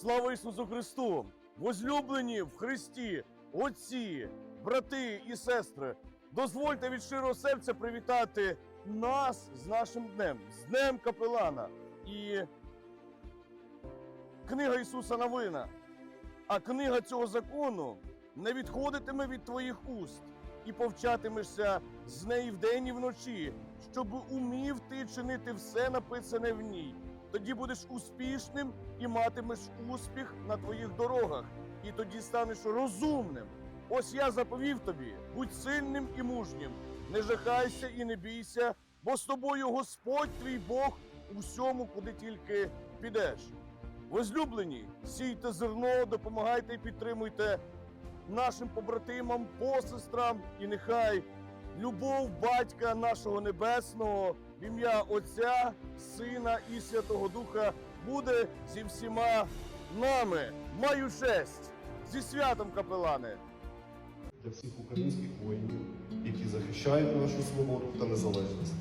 Слава Ісусу Христу! Возлюблені в Христі, отці, брати і сестри, дозвольте від щирого серця привітати нас з нашим днем, з Днем Капелана. І книга Ісуса Новина. А книга цього закону не відходитиме від твоїх уст, і повчатимешся з неї вдень і вночі, щоб умів ти чинити все написане в ній. Тоді будеш успішним і матимеш успіх на твоїх дорогах, і тоді станеш розумним. Ось я заповів тобі: будь сильним і мужнім, не жахайся і не бійся, бо з тобою Господь твій Бог у всьому, куди тільки підеш. Возлюблені, сійте зерно, допомагайте і підтримуйте нашим побратимам, посестрам, і нехай любов батька нашого небесного ім'я Отця, Сина і Святого Духа буде зі всіма нами. Маю честь зі святом капелани. для всіх українських воїнів, які захищають нашу свободу та незалежність.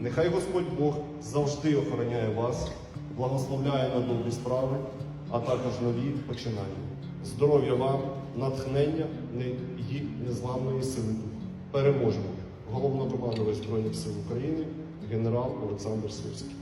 Нехай Господь Бог завжди охороняє вас, благословляє на добрі справи, а також нові починання. Здоров'я вам, натхнення і незламної сили духу. Переможемо! Головнокомандувач Збройних сил України, генерал Олександр Сирський.